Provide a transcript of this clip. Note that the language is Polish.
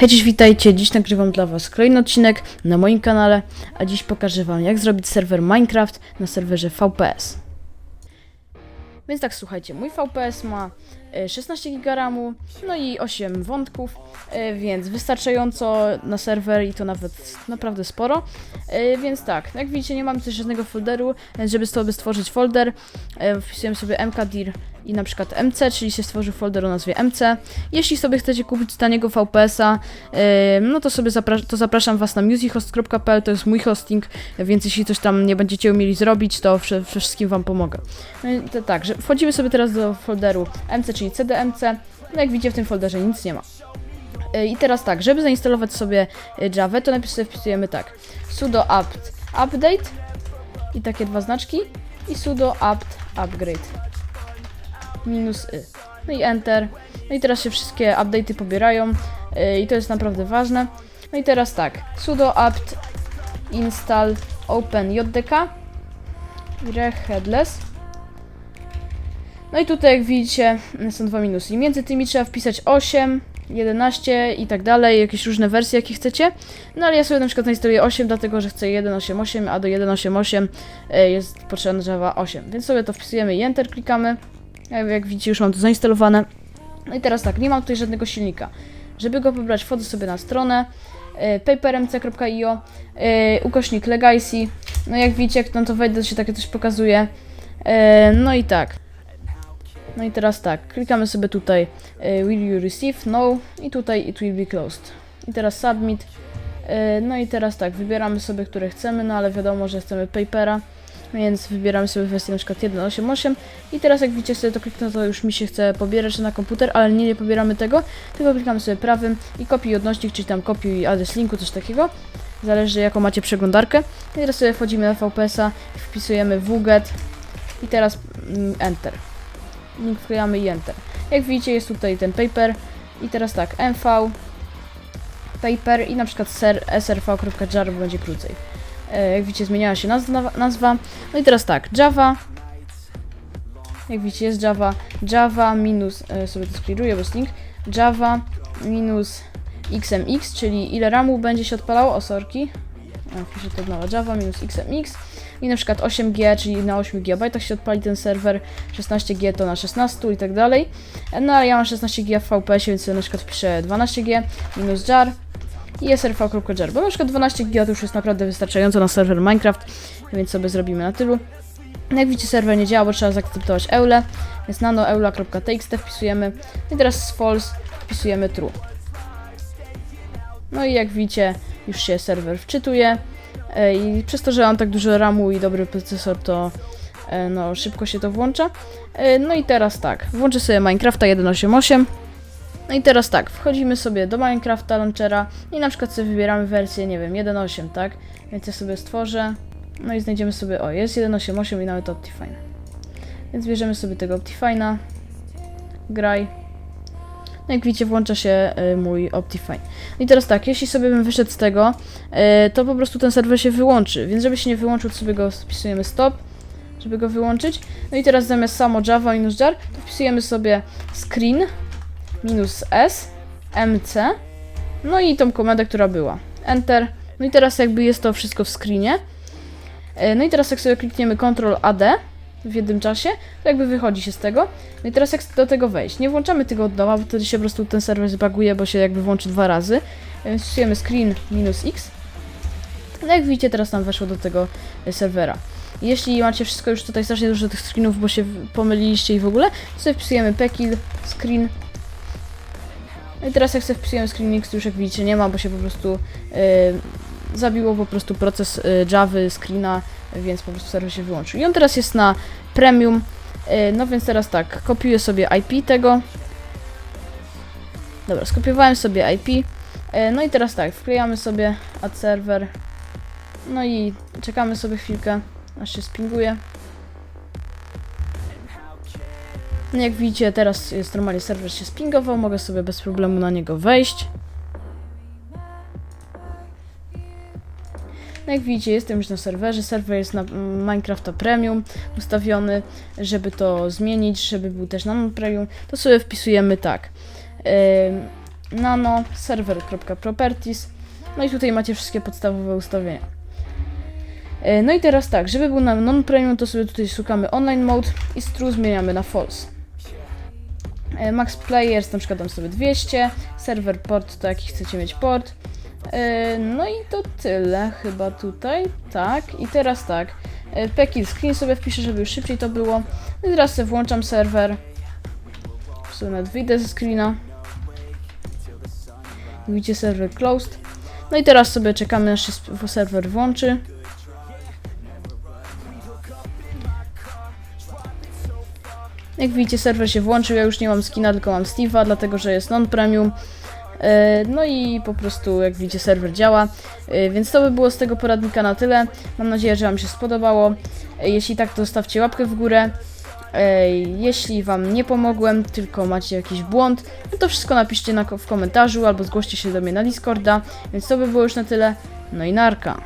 Hej, cześć, witajcie. Dziś nagrywam dla Was kolejny odcinek na moim kanale, a dziś pokażę Wam, jak zrobić serwer Minecraft na serwerze VPS. Więc tak, słuchajcie, mój VPS ma e, 16 GB RAMu, no i 8 wątków, e, więc wystarczająco na serwer i to nawet naprawdę sporo. E, Więc tak, jak widzicie, nie mamy też żadnego folderu, więc żeby sobie stworzyć folder, e, wpisujemy sobie mkdir i na przykład MC, czyli się stworzył folder o nazwie MC. Jeśli sobie chcecie kupić taniego VPS-a, no to sobie zapra- to zapraszam Was na musichost.pl, to jest mój hosting, więc jeśli coś tam nie będziecie umieli zrobić, to wsze- wszystkim Wam pomogę. No i to tak, że wchodzimy sobie teraz do folderu MC, czyli CDMC. No jak widzicie w tym folderze nic nie ma. E, I teraz tak, żeby zainstalować sobie e, Java, to najpierw sobie wpisujemy tak sudo apt update i takie dwa znaczki i sudo apt upgrade minus y. No i enter. No i teraz się wszystkie update'y pobierają y, i to jest naprawdę ważne. No i teraz tak, sudo apt install open jdk rech headless no i tutaj jak widzicie są dwa minusy. I między tymi trzeba wpisać 8, 11 i tak dalej, jakieś różne wersje jakie chcecie. No ale ja sobie na przykład zainstaluję 8, dlatego że chcę 1.8.8, a do 1.8.8 e, jest potrzebna Java 8. Więc sobie to wpisujemy i Enter klikamy. Jak, widzicie już mam to zainstalowane. No i teraz tak, nie mam tutaj żadnego silnika. Żeby go pobrać, wchodzę sobie na stronę e, papermc.io e, ukośnik legacy. No jak widzicie, jak tam to wejdę, to się takie coś pokazuje. E, no i tak. No i teraz tak, klikamy sobie tutaj Will you receive? No i tutaj it will be closed. I teraz submit. No i teraz tak, wybieramy sobie, które chcemy, no ale wiadomo, że chcemy papera, więc wybieramy sobie wersję na przykład 1.8.8 i teraz jak widzicie sobie to kliknę, to już mi się chce pobierać na komputer, ale nie, nie pobieramy tego, tylko klikamy sobie prawym i kopiuj odnośnik, czyli tam kopiuj adres linku, coś takiego. Zależy jaką macie przeglądarkę. I teraz sobie wchodzimy na VPS-a, wpisujemy wget i teraz mm, enter link wklejamy i enter. Jak widzicie jest tutaj ten paper i teraz tak, mv paper i na przykład srv.jar będzie krócej. E, jak widzicie zmieniała się nazwa. No i teraz tak, java. Jak widzicie jest java, java minus, e, sobie to skliruję, bo link, java minus xmx, czyli ile ramu będzie się odpalało, osorki, piszę to nowa, java minus xmx i na przykład 8G, czyli na 8 GB się odpali ten serwer, 16G to na 16 i tak dalej. No ale ja mam 16G w VPS, więc na przykład wpiszę 12G minus jar i srv.jar, bo na przykład 12G to już jest naprawdę wystarczająco na serwer Minecraft, więc sobie zrobimy na tylu. No Jak widzicie serwer nie działa, bo trzeba zaakceptować eule, więc nanoeula.txt wpisujemy i teraz false wpisujemy true. No i jak widzicie już się serwer wczytuje. E, I przez to, że mam tak dużo RAMu i dobry procesor, to e, no, szybko się to włącza. E, No i teraz tak, włączę sobie Minecrafta 1.8.8. No i teraz tak, wchodzimy sobie do Minecrafta launchera i na przykład sobie wybieramy wersję, nie wiem, 1.8, tak? Więc ja sobie stworzę, no i znajdziemy sobie, o, jest 1.8.8 i nawet Optifine. Więc bierzemy sobie tego Optifine'a, graj. No jak widzicie, włącza się y, mój Optifine. No i teraz tak, jeśli sobie bym wyszedł z tego, y, to po prostu ten serwer się wyłączy. Więc żeby się nie wyłączył, to sobie go wpisujemy stop, żeby go wyłączyć. No i teraz zamiast samo Java minus jar, to wpisujemy sobie screen minus s mc, no i tą komendę, która była. Enter. No i teraz jakby jest to wszystko w screenie. Y, No i teraz jak sobie klikniemy Ctrl AD w jednym czasie, to jakby wychodzi się z tego. No i teraz jak do tego wejść? Nie włączamy tego od nowa, bo wtedy się po prostu ten serwer zbaguje, bo się jakby włączy dwa razy. Więc wpisujemy screen minus x. No jak widzicie, teraz nam weszło do tego y, serwera. Jeśli macie wszystko już tutaj strasznie dużo tych screenów, bo się pomyliliście i w ogóle, to sobie wpisujemy pekil, screen. No i teraz jak sobie wpisujemy screen x, to już jak widzicie nie ma, bo się po prostu y, zabiło po prostu proces y, Java, screena, więc po prostu serwer się wyłączył. I on teraz jest na premium, y, no więc teraz tak, kopiuję sobie IP tego. Dobra, skopiowałem sobie IP. y, No i teraz tak, wklejamy sobie ad server. No i czekamy sobie chwilkę, aż się spinguje. Jak widzicie, teraz jest normalnie serwer się spingował, mogę sobie bez problemu na niego wejść. No jak widzicie, jestem już na serwerze. Serwer jest na Minecrafta Premium ustawiony. Żeby to zmienić, żeby był też na non-premium, to sobie wpisujemy tak. Ym, nano, server.properties. No i tutaj macie wszystkie podstawowe ustawienia. E, No i teraz tak, żeby był na non-premium, to sobie tutaj szukamy online mode i stru zmieniamy na false. E, Max players, na przykład dam sobie 200, server port to jaki chcecie mieć port. E, No i to tyle chyba tutaj, tak. I teraz tak, e, Pekil screen sobie wpiszę, żeby już szybciej to było. No i teraz sobie włączam serwer. W sumie nawet wyjdę ze screena. Widzicie serwer closed. No i teraz sobie czekamy aż się serwer włączy. Jak widzicie serwer się włączył, ja już nie mam skina, tylko mam Steve'a, dlatego że jest non-premium. E, No i po prostu, jak widzicie, serwer działa. E, Więc to by było z tego poradnika na tyle. Mam nadzieję, że Wam się spodobało. E, Jeśli tak, to zostawcie łapkę w górę. Jeśli Wam nie pomogłem, tylko macie jakiś błąd, no to wszystko napiszcie na, w komentarzu albo zgłoście się do mnie na Discorda. Więc to by było już na tyle. No i narka.